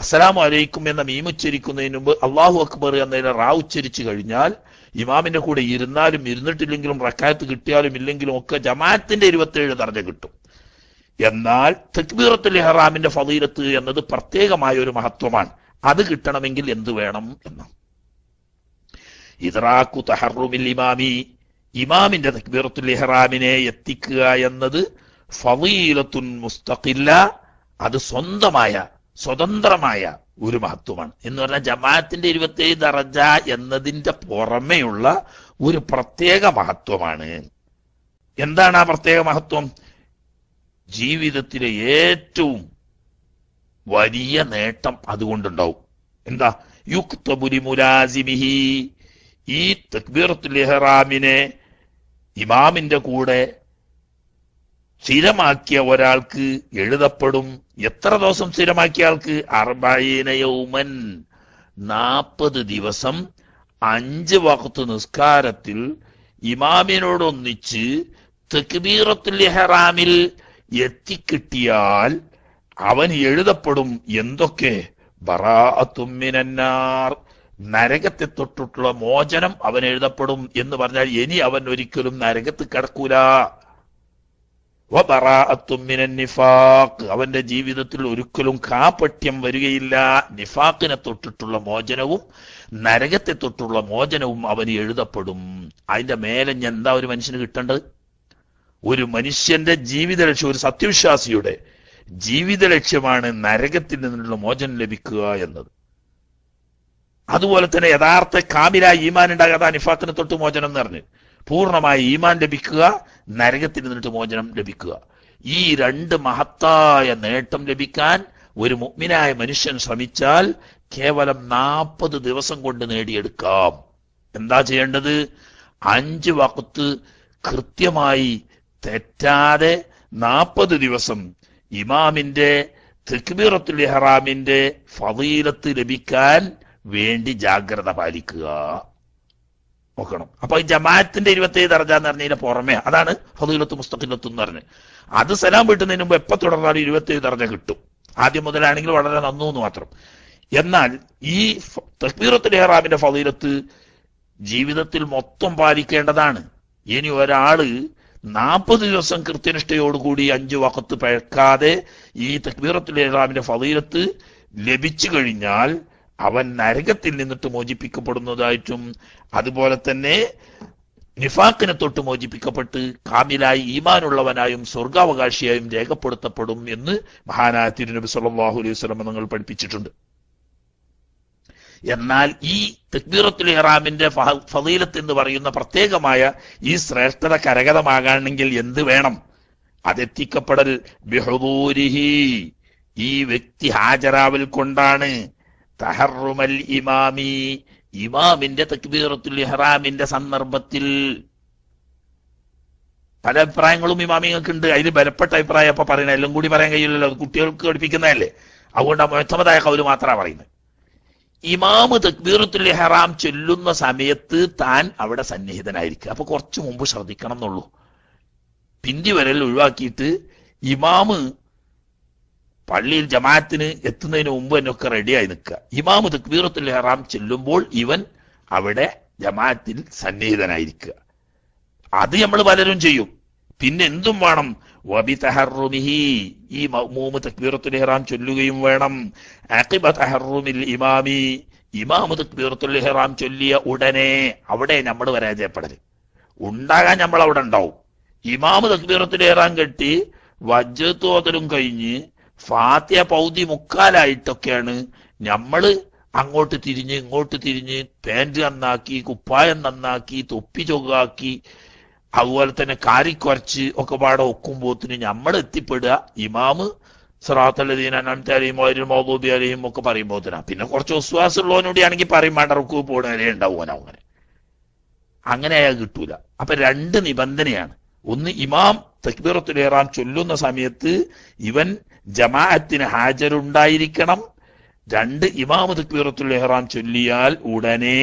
അസ്സലാമു അലൈക്കും എന്ന മീം ഉച്ചരിക്കുന്നതിന് മുമ്പ് അള്ളാഹു അക്ബർ എന്നതിനെ റാ ഉച്ചരിച്ചു കഴിഞ്ഞാൽ ഇമാമിന്റെ കൂടെ ഇരുന്നാലും ഇരുന്നിട്ടില്ലെങ്കിലും റക്കായത്ത് കിട്ടിയാലും ഇല്ലെങ്കിലും ഒക്കെ ജമാഅത്തിന്റെ ഇരുപത്തേഴ് ദർജ കിട്ടും. എന്നാൽ തക്ബീറത്തുൽ ഹറാമിന്റെ ഫളീലത്ത് എന്നത് പ്രത്യേകമായ ഒരു മഹത്വമാണ്. അത് കിട്ടണമെങ്കിൽ എന്ത് വേണം എന്ന്. ഇതറാക്കു തഹറുമിൽ ഇമാമി ഇമാമിന്റെ തക്ബീറത്തുൽ ഇഹ്റാമിനെ എത്തിക്കുക എന്നത് ഫതീലത്തുൻ മുസ്തഖില്ല അത് സ്വന്തമായ സ്വതന്ത്രമായ ഒരു മഹത്വമാണ്. എന്ന് പറഞ്ഞാൽ ജമാഅത്തിന്റെ ഇരുപത്തേഴ് ദറജ എന്നതിന്റെ പുറമെയുള്ള ഒരു പ്രത്യേക മഹത്വമാണ്. എന്താണ് ആ പ്രത്യേക മഹത്വം? ജീവിതത്തിലെ ഏറ്റവും വലിയ നേട്ടം അതുകൊണ്ടുണ്ടാവും. എന്താ? യുക്തബുലി മുലാസിമിഹി ഈ തക്ബീറത്തുൽ ഇഹ്റാമിനെ ഇമാമിന്റെ കൂടെ സ്ഥിരമാക്കിയ ഒരാൾക്ക് എഴുതപ്പെടും. എത്ര ദിവസം സ്ഥിരമാക്കിയ ആൾക്ക്? അർബീന യൗമൻ. നാൽപ്പത് ദിവസം അഞ്ച് വഖത്ത് നിസ്കാരത്തിൽ ഇമാമിനോടൊന്നിച്ച് തക്ബീറത്തുൽ ഇഹ്റാമിൽ എത്തിക്കിട്ടിയാൽ അവൻ എഴുതപ്പെടും. എന്തൊക്കെ? ബറാത്തുമ്മിനാർ നരകത്തെ തൊട്ടിട്ടുള്ള മോചനം അവൻ എഴുതപ്പെടും എന്ന് പറഞ്ഞാൽ ഇനി അവൻ ഒരിക്കലും നരകത്ത് കിടക്കൂല. നിഫാഖ്. അവന്റെ ജീവിതത്തിൽ ഒരിക്കലും കാപട്യം വരികയില്ല. നിഫാക്കിനെ തൊട്ടിട്ടുള്ള മോചനവും നരകത്തെ തൊട്ടുള്ള മോചനവും അവന് എഴുതപ്പെടും. അതിന്റെ മേലെ എന്താ ഒരു മനുഷ്യന് കിട്ടേണ്ടത്? ഒരു മനുഷ്യന്റെ ജീവിത ലക്ഷ്യം ഒരു സത്യവിശ്വാസിയുടെ ജീവിത ലക്ഷ്യമാണ് നരകത്തിൽ നിന്നുള്ള മോചനം ലഭിക്കുക എന്നത്. അതുപോലെ തന്നെ യഥാർത്ഥ കാമിലായ ഈമാൻ ഉണ്ടാകാതെ നിഫാഖിനെ തൊട്ട് മോചനം എന്ന് പറഞ്ഞ് പൂർണമായി ഈമാൻ ലഭിക്കുക. നരകത്തിൽ നിന്നിട്ട് മോചനം ലഭിക്കുക. ഈ രണ്ട് മഹത്തായ നേട്ടം ലഭിക്കാൻ ഒരു മുഗ്മിനായ മനുഷ്യൻ ശ്രമിച്ചാൽ കേവലം നാൽപ്പത് ദിവസം കൊണ്ട് നേടിയെടുക്കാം. എന്താ ചെയ്യേണ്ടത്? അഞ്ച് വക്കത്ത് കൃത്യമായി തെറ്റാതെ നാൽപ്പത് ദിവസം ഇമാമിന്റെ തെക്ബീറത്തുൽ ഇഹ്റാമിന്റെ ഫതീലത്ത് ലഭിക്കാൻ വേണ്ടി ജാഗ്രത പാലിക്കുക. നോക്കണം. അപ്പൊ ഈ ജമാഅത്തിന്റെ ഇരുപത്തേഴ് ദർജ എന്ന് പറഞ്ഞതിന്റെ പുറമെ അതാണ് ഫതീലത്ത് മുസ്തഖിലത്ത് എന്ന് പറഞ്ഞ്. അത് സലാം വീട്ടുന്നതിന് മുമ്പ് എപ്പോ തുടർന്നാലും ഇരുപത്തേഴ് ദർജ കിട്ടും. ആദ്യം മുതലാണെങ്കിൽ വളരെ നന്നു മാത്രം. എന്നാൽ ഈ തക്ബീറത്തുൽ ഇഹ്റാമിന്റെ ഫതീലത്ത് ജീവിതത്തിൽ മൊത്തം പാലിക്കേണ്ടതാണ്. ഇനി ഒരാൾ നാൽപ്പത് ദിവസം കൃത്യനിഷ്ഠയോടുകൂടി അഞ്ച് വക്കത്ത് പഴക്കാതെ ഈ തക്ബീറത്തുൽ ഇഹ്റാമിന്റെ ഫതീലത്ത് ലഭിച്ചു കഴിഞ്ഞാൽ അവൻ നരകത്തിൽ നിന്നിട്ട് മോചിപ്പിക്കപ്പെടുന്നതായിട്ടും അതുപോലെ തന്നെ നിഫാക്കിനെ തൊട്ട് മോചിപ്പിക്കപ്പെട്ട് കാമിലായി ഈമാനുള്ളവനായും സ്വർഗാവകാശിയായും രേഖപ്പെടുത്തപ്പെടും എന്ന് മഹാനായ തിരുനബി സല്ലാഹു അലൈഹി സ്വലം നിങ്ങൾ പഠിപ്പിച്ചിട്ടുണ്ട്. എന്നാൽ ഈ തെക്ബീറത്തുൽ ഇറാമിന്റെ ഫതീലത്ത് എന്ന് പറയുന്ന പ്രത്യേകമായ ഈ ശ്രേഷ്ഠത കരകതമാകണമെങ്കിൽ എന്ത് വേണം? അതെത്തിക്കപ്പെടൽ ബിഹുദൂരിഹി. ഈ വ്യക്തി ഹാജരാവൽ കൊണ്ടാണ് തഹറുമൽ ഇമാമി. ഇമാമിന്റെ തക്ബീറത്തുൽ ഇഹ്റാമിന്റെ സന്ദർഭത്തിൽ പല അഭിപ്രായങ്ങളും ഇമാമിങ്ങൾക്ക് ഉണ്ട് അതിൽ ബലപ്പെട്ട അഭിപ്രായം അപ്പൊ പറയുന്നത് എല്ലാം കൂടി പറയാൻ കഴിയില്ലല്ലോ. കുട്ടികൾക്ക് പഠിപ്പിക്കുന്നതല്ലേ? അതുകൊണ്ട് ആ മുഴത്തമതായ കൗൽ മാത്രമാണ് പറയുന്നത്. ഇമാമ് തക്ബീറത്തുൽ ഇഹ്റാം ചൊല്ലുന്ന സമയത്ത് താൻ അവിടെ സന്നിഹിതനായിരിക്കും അപ്പൊ കുറച്ച് മുമ്പ് ശ്രദ്ധിക്കണം എന്നുള്ളൂ. പിന്തി വരൽ ഒഴിവാക്കിയിട്ട് ഇമാമ് പള്ളിയിൽ ജമാഅത്തിന് എത്തുന്നതിന് മുമ്പ് എന്നൊക്കെ റെഡിയായി നിൽക്കുക. ഇമാമ് തക്ബീറത്തുൽ ഹറാം ചെല്ലുമ്പോൾ ഇവൻ അവിടെ ജമാഅത്തിൽ സന്നിഹിതനായിരിക്കുക. അത് നമ്മൾ പലരും ചെയ്യും. പിന്നെ എന്തും വേണം. വബി തഹറുമിഹി ഈ മൂമ തക്ബീറത്തുൽ ഹറാം ചൊല്ലുകയും വേണം. അഖിബ തഹറുമിൽ ഇമാമി ഇമാമ് തക്ബീറത്തുൽ ഹറാം ചൊല്ലിയ ഉടനെ അവിടെ നമ്മൾ പരാജയപ്പെടൽ ഉണ്ടാകാൻ നമ്മൾ അവിടെ ഉണ്ടാവും. ഇമാമ് തക്ബീറത്തുൽ ഹറാം കെട്ടി വജ്ജത്തോതലും കഴിഞ്ഞ് ഫാത്തിയ പൗതി മുക്കാലായിട്ടൊക്കെയാണ്. നമ്മൾ അങ്ങോട്ട് തിരിഞ്ഞ് ഇങ്ങോട്ട് തിരിഞ്ഞ് പാന്റ് നന്നാക്കി കുപ്പായം നന്നാക്കി തൊപ്പി ചൊകാക്കി അതുപോലെ തന്നെ കാരിക്കുറച്ച് ഒക്കെ പാടെ ഒക്കുമ്പോത്തിന് നമ്മൾ എത്തിപ്പെടുക. ഇമാമ് സറാത്തല്ലദീന അനംതലയും മൗദൂബി അലയും ഒക്കെ പറയുമ്പോത്തിനാ. പിന്നെ കുറച്ച് വിശ്വാസം ഉള്ളവനോട് ആണെങ്കിൽ പറയും മടർക്ക് പോടാനേ ഉണ്ടാവും അങ്ങനെ. അങ്ങനെ അയാൾ കിട്ടൂല. അപ്പൊ രണ്ട് നിബന്ധനയാണ്. ഒന്ന് ഇമാം തക്ബീറത്തുൽ ഇഹ്റാം ചൊല്ലുന്ന സമയത്ത് ഇവൻ ജമാഅത്തിന് ഹാജരുണ്ടായിരിക്കണം. രണ്ട് ഇമാമ തക്ബീറത്തുൽ ഇഹ്റാം ചൊല്ലിയാൽ ഉടനെ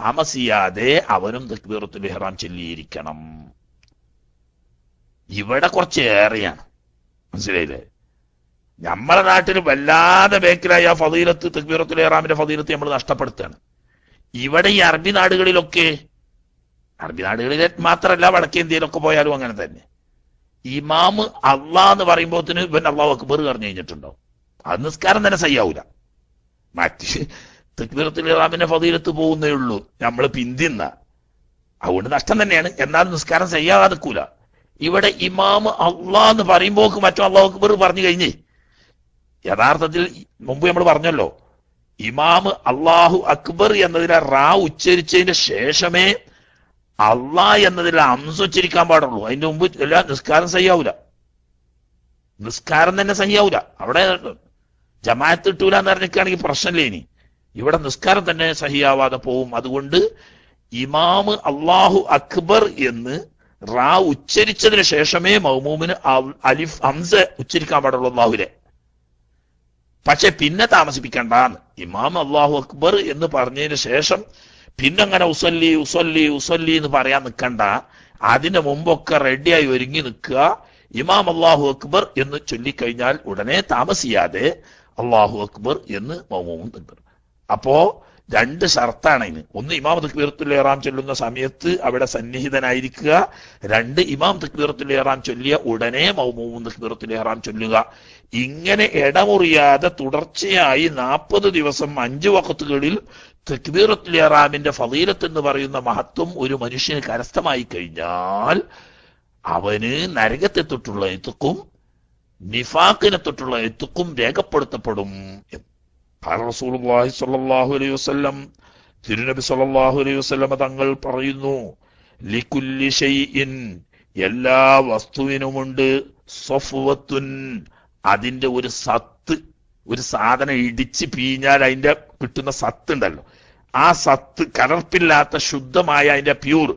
താമസിയാതെ അവനും തക്ബീറത്തുൽ ഇഹ്റാം ചൊല്ലിയിരിക്കണം. ഇവിടെ കുറച്ച് ഏറെയാണ് മനസ്സിലായില്ലേ? നമ്മളെ നാട്ടിൽ വല്ലാതെ ബേക്കിലായ ആ ഫതീലത്ത് തക്ബീറത്തുൽ ഇഹ്റാമിന്റെ ഫതീലത്ത് നമ്മൾ നഷ്ടപ്പെടുത്തുകയാണ് ഇവിടെ ഈ അറബി നാടുകളിലൊക്കെ അറബി നാടുകളിലെ മാത്രമല്ല വടക്കേ ഇന്ത്യയിലൊക്കെ പോയാലും അങ്ങനെ തന്നെ. ഇമാമ് അള്ളാ എന്ന് പറയുമ്പോത്തിന് ഇവൻ അള്ളാഹു അക്ബർ പറഞ്ഞു കഴിഞ്ഞിട്ടുണ്ടോ? അത് നിസ്കാരം തന്നെ സയ്യാവൂല മറ്റ് തക്ബീറത്തുൽ ഇറാമിന്റെ ഫതീലത്ത് പോകുന്നേ ഉള്ളൂ. നമ്മൾ പിന്തിന്ന. അതുകൊണ്ട് നഷ്ടം തന്നെയാണ്. എന്നാൽ നിസ്കാരം സയ്യാകാതെക്കൂല ഇവിടെ ഇമാമ് അള്ളാ എന്ന് പറയുമ്പോക്ക് മറ്റു അള്ളാഹു അക്ബർ പറഞ്ഞു കഴിഞ്ഞേ. യഥാർത്ഥത്തിൽ മുമ്പ് നമ്മൾ പറഞ്ഞല്ലോ. ഇമാമ് അള്ളാഹു അക്ബർ എന്നതിനെ റാ ഉച്ചരിച്ചതിന് ശേഷമേ അള്ളാ എന്നതിൽ അംസുച്ചിരിക്കാൻ പാടുള്ളൂ. അതിന്റെ മുമ്പ് എല്ലാ നിസ്കാരം സഹിയാവൂല. നിസ്കാരം തന്നെ സഹിയാവൂല. അവിടെ ജമാഅത്ത് കിട്ടൂല എന്ന് പറഞ്ഞിരിക്കുകയാണെങ്കിൽ പ്രശ്നമില്ല ഇനി. ഇവിടെ നിസ്കാരം തന്നെ സഹിയാവാതെ പോവും. അതുകൊണ്ട് ഇമാമ് അള്ളാഹു അക്ബർ എന്ന് റാ ഉച്ചരിച്ചതിന് ശേഷമേ മൗമൂമിന് അലിഫ് ഹംസ ഉച്ചരിക്കാൻ പാടുള്ളൂ അള്ളാഹുലെ പക്ഷെ പിന്നെ താമസിപ്പിക്കണ്ടാന്ന്. ഇമാം അള്ളാഹു അക്ബർ എന്ന് പറഞ്ഞതിന് ശേഷം പിന്നെ അങ്ങനെ ഉസല്ലി ഉസല്ലി ഉസല്ലി എന്ന് പറയാൻ നിൽക്കണ്ട അതിന് മുമ്പൊക്കെ റെഡിയായി ഒരുങ്ങി നിൽക്കുക. ഇമാം അള്ളാഹു അക്ബർ എന്ന് ചൊല്ലിക്കഴിഞ്ഞാൽ ഉടനെ താമസിയാതെ അള്ളാഹു അക്ബർ എന്ന് മൗമൂമും അപ്പോ രണ്ട് ഷർത്താണ് ഇതിന് ഒന്ന് ഇമാം തക്ബീറത്തുൽ ഇഹ്റാം ചൊല്ലുന്ന സമയത്ത് അവിടെ സന്നിഹിതനായിരിക്കുക. രണ്ട് ഇമാം തക്ബീറത്തുൽ ഇഹ്റാം ചൊല്ലിയ ഉടനെ മൗമൂമും തക്ബീറത്തുൽ ഇഹ്റാം ചൊല്ലുക. ഇങ്ങനെ ഇടമുറിയാതെ തുടർച്ചയായി നാൽപ്പത് ദിവസം അഞ്ചു വക്കത്തുകളിൽ തക്ബീറത്തുൽ ഇഹ്റാമിന്റെ ഫളീലത്ത് എന്ന് പറയുന്ന മഹത്വം ഒരു മനുഷ്യന് കരസ്ഥമായി കഴിഞ്ഞാൽ അവന് നരകത്തെ തൊട്ടുള്ള എത്തുക്കും നിഫാക്കിനെ തൊട്ടുള്ള എത്തുക്കും രേഖപ്പെടുത്തപ്പെടും റസൂലുള്ളാഹി സ്വല്ലല്ലാഹു അലൈഹി വസല്ലം തിരുനബി സ്വല്ലല്ലാഹു അലൈഹി വസല്ലം തങ്ങൾ പറയുന്നു ലികുല്ലി ഷൈഇൻ എല്ലാ വസ്തുവിനുമുണ്ട് സഫ്വത്തുൻ അതിന്റെ ഒരു സത്ത് ഒരു സാധനം ഇടിച്ച് പീഞ്ഞാൽ അതിന്റെ കിട്ടുന്ന സത്ത് ഉണ്ടല്ലോ ആ സത്ത് കലർപ്പില്ലാത്ത ശുദ്ധമായ അതിന്റെ പ്യൂർ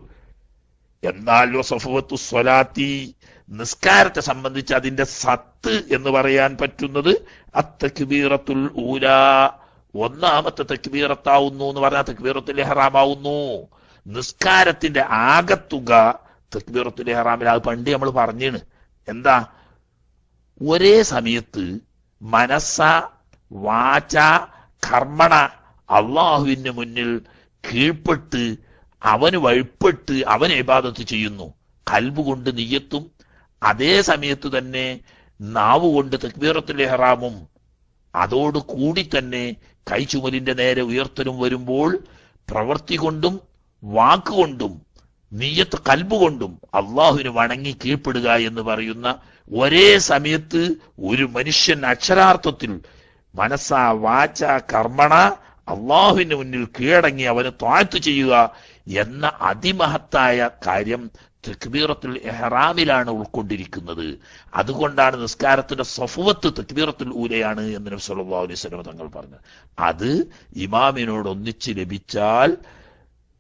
എന്നാലോ സഫവത്തു സ്വലാത്തി. നിസ്കാരത്തെ സംബന്ധിച്ച് അതിന്റെ സത്ത് എന്ന് പറയാൻ പറ്റുന്നത് അത്തക്ബീറത്തുൽ ഊല. ഒന്നാമത്തെ തക്ബീറത്താവുന്നു എന്ന് പറഞ്ഞാൽ തക്ബീറത്തുൽ ഇഹ്റാമാവുന്നു. നിസ്കാരത്തിന്റെ ആകത്തുക തക്ബീറത്തുൽ ഇഹ്റാമിൽ. അത് പണ്ട് നമ്മൾ പറഞ്ഞാണ് എന്താ? ഒരേ സമയത്ത് മനസ്സ വാച കർമ്മണ അള്ളാഹുവിന് മുന്നിൽ കീഴ്പ്പെട്ട് അവന് വഴിപ്പെട്ട് അവൻ ഇബാദത്ത് ചെയ്യുന്നു. കൽബ് കൊണ്ട് നീയത്തും അതേ സമയത്ത് തന്നെ നാവ് കൊണ്ട് തക്ബീറത്തുൽ ഇഹ്റാമും അതോട് കൂടി തന്നെ കൈചുമലിന്റെ നേരെ ഉയർത്തലും വരുമ്പോൾ പ്രവൃത്തി കൊണ്ടും വാക്കുകൊണ്ടും നീയത്ത് കൽബുകൊണ്ടും അള്ളാഹുവിന് വണങ്ങി കീഴ്പ്പെടുക എന്ന് പറയുന്ന ഒരേ സമയത്ത് ഒരു മനുഷ്യൻ അക്ഷരാർത്ഥത്തിൽ മനസ്സാ വാച കർമ്മണ അള്ളാഹുവിന് മുന്നിൽ കീഴടങ്ങി അവന് താഴ്ത്തു ചെയ്യുക എന്ന അതിമഹത്തായ കാര്യം തക്ബീറത്തുൽ എഹ്റാമിലാണ് ഉൾക്കൊണ്ടിരിക്കുന്നത്. അതുകൊണ്ടാണ് നിസ്കാരത്തിന്റെ സഫുവത്ത് തക്ബീറത്തുൽ ഊലയാണ് എന്ന് നബി സല്ലല്ലാഹു അലൈഹി വസല്ലം തങ്ങൾ പറഞ്ഞു അത് ഇമാമിനോട് ഒന്നിച്ച് ലഭിച്ചാൽ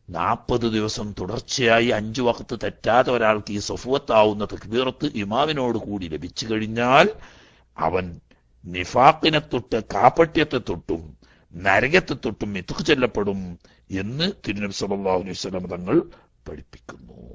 നാൽപ്പത് ദിവസം തുടർച്ചയായി അഞ്ചു വക്കത്ത് തെറ്റാതെ ഒരാൾക്ക് ഈ സഫുവത്താവുന്ന തക്ബീറത്ത് ഇമാമിനോട് കൂടി ലഭിച്ചു കഴിഞ്ഞാൽ അവൻ നിഫാക്കിനെ തൊട്ട് കാപ്പട്യത്തെ തൊട്ടും നരകത്തെ തൊട്ടും എത്തുക്ക് ചെല്ലപ്പെടും എന്ന് തിരുനബി സല്ലല്ലാഹു അലൈഹി വസല്ലം തങ്ങൾ പഠിപ്പിക്കുന്നു.